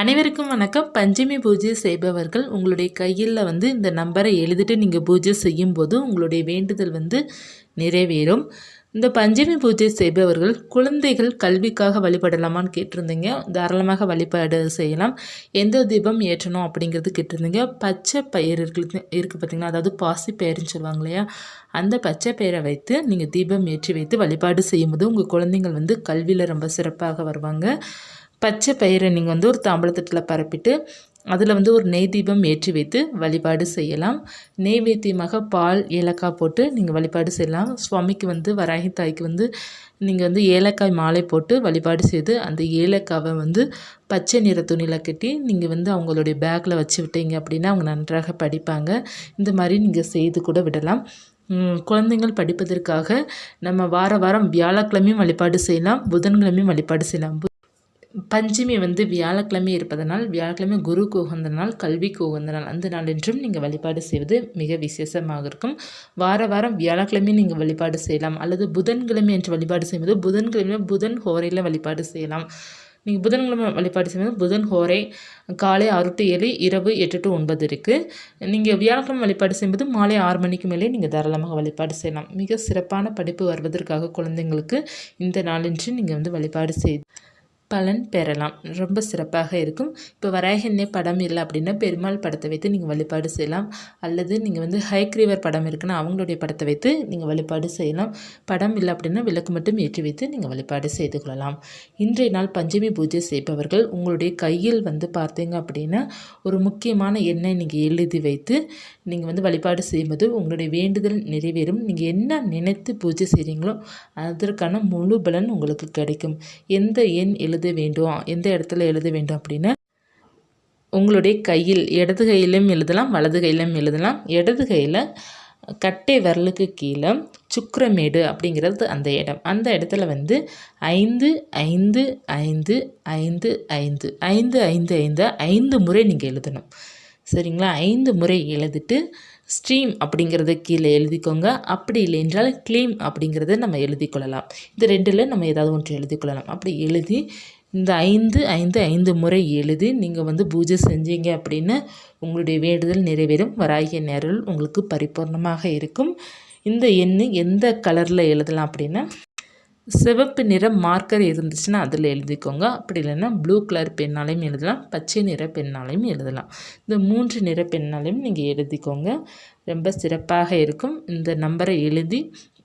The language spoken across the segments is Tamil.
அனைவருக்கும் வணக்கம். பஞ்சமி பூஜை செய்பவர்கள் உங்களுடைய கையில் வந்து இந்த நம்பரை எழுதிட்டு நீங்கள் பூஜை செய்யும்போது உங்களுடைய வேண்டுதல் வந்து நிறைவேறும். இந்த பஞ்சமி பூஜை செய்பவர்கள் குழந்தைகள் கல்விக்காக வழிபடலாமான்னு கேட்டிருந்தீங்க. தாராளமாக வழிபாடு செய்யலாம். எந்த தீபம் ஏற்றணும் அப்படிங்கிறது கேட்டிருந்தீங்க. பச்சை பயிர் இருக்கு இருக்குது பார்த்தீங்கன்னா அதாவது பாசி பயிர்னு சொல்லுவாங்க இல்லையா? அந்த பச்சை பயிரை வைத்து நீங்கள் தீபம் ஏற்றி வைத்து வழிபாடு செய்யும்போது உங்கள் குழந்தைங்கள் வந்து கல்வியில் ரொம்ப சிறப்பாக வருவாங்க. பச்சை பயிரை நீங்கள் வந்து ஒரு தாம்பழத்தட்டில் பரப்பிட்டு அதில் வந்து ஒரு நெய் தீபம் ஏற்றி வைத்து வழிபாடு செய்யலாம். நெய்வேத்தியமாக பால் ஏலக்காய் போட்டு நீங்கள் வழிபாடு செய்யலாம். சுவாமிக்கு வந்து வராகி தாய்க்கு வந்து நீங்கள் வந்து ஏலக்காய் மாலை போட்டு வழிபாடு செய்து அந்த ஏலக்காவை வந்து பச்சை நிற துணியில் கட்டி நீங்கள் வந்து அவங்களுடைய பேக்கில் வச்சு விட்டீங்க அப்படின்னா அவங்க நன்றாக படிப்பாங்க. இந்த மாதிரி நீங்கள் செய்து கூட விடலாம். குழந்தைங்கள் படிப்பதற்காக நம்ம வார வாரம் வியாழக்கிழமையும் வழிபாடு செய்யலாம். புதன்கிழமையும் வழிபாடு செய்யலாம். பஞ்சமி வந்து வியாழக்கிழமை இருப்பதனால் வியாழக்கிழமை குருக்கு உகந்த நாள் கல்விக்கு உகந்த நாள் அந்த நாள் என்றும் நீங்கள் வழிபாடு செய்வது மிக விசேஷமாக இருக்கும். வார வாரம் வியாழக்கிழமை நீங்கள் வழிபாடு செய்யலாம். அல்லது புதன்கிழமை என்று வழிபாடு செய்வது புதன்கிழமை புதன் ஹோரையில் வழிபாடு செய்யலாம். நீங்கள் புதன்கிழமை வழிபாடு செய்வது புதன் ஹோரை காலை ஆறு டு ஏழு இரவு எட்டு டு ஒன்பது இருக்குது நீங்கள் வியாழக்கிழமை வழிபாடு செய்யும்போது மாலை ஆறு மணிக்கு மேலே நீங்கள் தாராளமாக வழிபாடு செய்யலாம். மிக சிறப்பான படிப்பு வருவதற்காக குழந்தைங்களுக்கு இந்த நாளன்று நீங்கள் வந்து வழிபாடு செய்து பலன் பெறலாம். ரொம்ப சிறப்பாக இருக்கும். இப்போ வராகண்ணே படம் இல்லை அப்படின்னா பெருமாள் படத்தை வைத்து நீங்கள் வழிபாடு செய்யலாம். அல்லது நீங்கள் வந்து ஹைக்ரீவர் படம் இருக்குன்னா அவங்களுடைய படத்தை வைத்து நீங்கள் வழிபாடு செய்யலாம். படம் இல்லை அப்படின்னா விளக்கு மட்டும் ஏற்றி வைத்து நீங்கள் வழிபாடு செய்து கொள்ளலாம். இன்றைய நாள் பஞ்சமி பூஜை செய்பவர்கள் உங்களுடைய கையில் வந்து பார்த்தீங்க அப்படின்னா ஒரு முக்கியமான எண்ணெய் நீங்கள் எழுதி வைத்து நீங்கள் வந்து வழிபாடு செய்யும்போது உங்களுடைய வேண்டுதல் நிறைவேறும். நீங்கள் என்ன நினைத்து பூஜை செய்கிறீங்களோ அதற்கான முழு பலன் உங்களுக்கு கிடைக்கும். எந்த எண் எழு எழுத வேண்டும் எந்த இடத்துல எழுத வேண்டும் அப்படின்னு உங்களுடைய கையில் இடது கையிலும் எழுதலாம் வலது கையிலும் எழுதலாம். இடது கையில் கட்டை விரலுக்கு கீழே சுக்கரமேடு அப்படிங்கிறது அந்த இடம். அந்த இடத்துல வந்து ஐந்து ஐந்து ஐந்து ஐந்து ஐந்து ஐந்து ஐந்து ஐந்து ஐந்து முறை நீங்கள் எழுதணும். சரிங்களா? ஐந்து முறை எழுதிட்டு ஸ்ட்ரீம் அப்படிங்கிறத கீழே எழுதிக்கோங்க. அப்படி இல்லை என்றால் க்ளீம் அப்படிங்கிறத நம்ம எழுதி கொள்ளலாம் இந்த ரெண்டில் நம்ம ஏதாவது ஒன்று எழுதி கொள்ளலாம் அப்படி எழுதி இந்த ஐந்து ஐந்து ஐந்து முறை எழுதி நீங்கள் வந்து பூஜை செஞ்சீங்க அப்படின்னு உங்களுடைய வேண்டுதல் நிறைவேறும். வராகிய நேரில் உங்களுக்கு பரிபூர்ணமாக இருக்கும். இந்த எண்ணு எந்த கலரில் எழுதலாம் அப்படின்னா சிவப்பு நிற மார்க்கர் இருந்துச்சுன்னா அதில் எழுதிக்கோங்க. அப்படி இல்லைன்னா ப்ளூ கலர் பெண்ணாலையும் எழுதலாம் பச்சை நிற பெண்ணாலையும் எழுதலாம். இந்த மூன்று நிற பெண்ணாலையும் நீங்கள் எழுதிக்கோங்க. ரொம்ப சிறப்பாக இருக்கும். இந்த நம்பரை எழுதி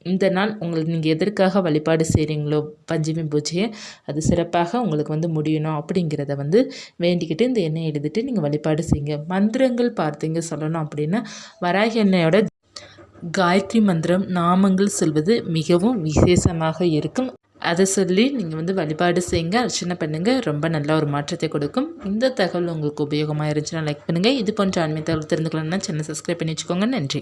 இந்த நாள் உங்களுக்கு நீங்கள் எதற்காக வழிபாடு செய்கிறீங்களோ பஞ்சமி பூஜையை அது சிறப்பாக உங்களுக்கு வந்து முடியணும் அப்படிங்கிறத வந்து வேண்டிக்கிட்டு இந்த எண்ணெய் எழுதிட்டு நீங்கள் வழிபாடு செய்யுங்க. மந்திரங்கள் பார்த்தீங்க சொல்லணும் அப்படின்னா வராகி எண்ணெயோட காயத்ரி மந்திரம் நாமங்கள் சொல்வது மிகவும் விசேஷமாக இருக்கும். அதை சொல்லி நீங்கள் வந்து வழிபாடு செய்யுங்க அர்ச்சனை பண்ணுங்கள் ரொம்ப நல்ல ஒரு மாற்றத்தை கொடுக்கும். இந்த தகவல் உங்களுக்கு உபயோகமாக இருந்துச்சுன்னா லைக் பண்ணுங்கள் இது போன்ற ஆன்மீக தகவல் தெரிஞ்சுக்கலாம்னா சேனல் சப்ஸ்கிரைப் பண்ணி வச்சுக்கோங்க. நன்றி.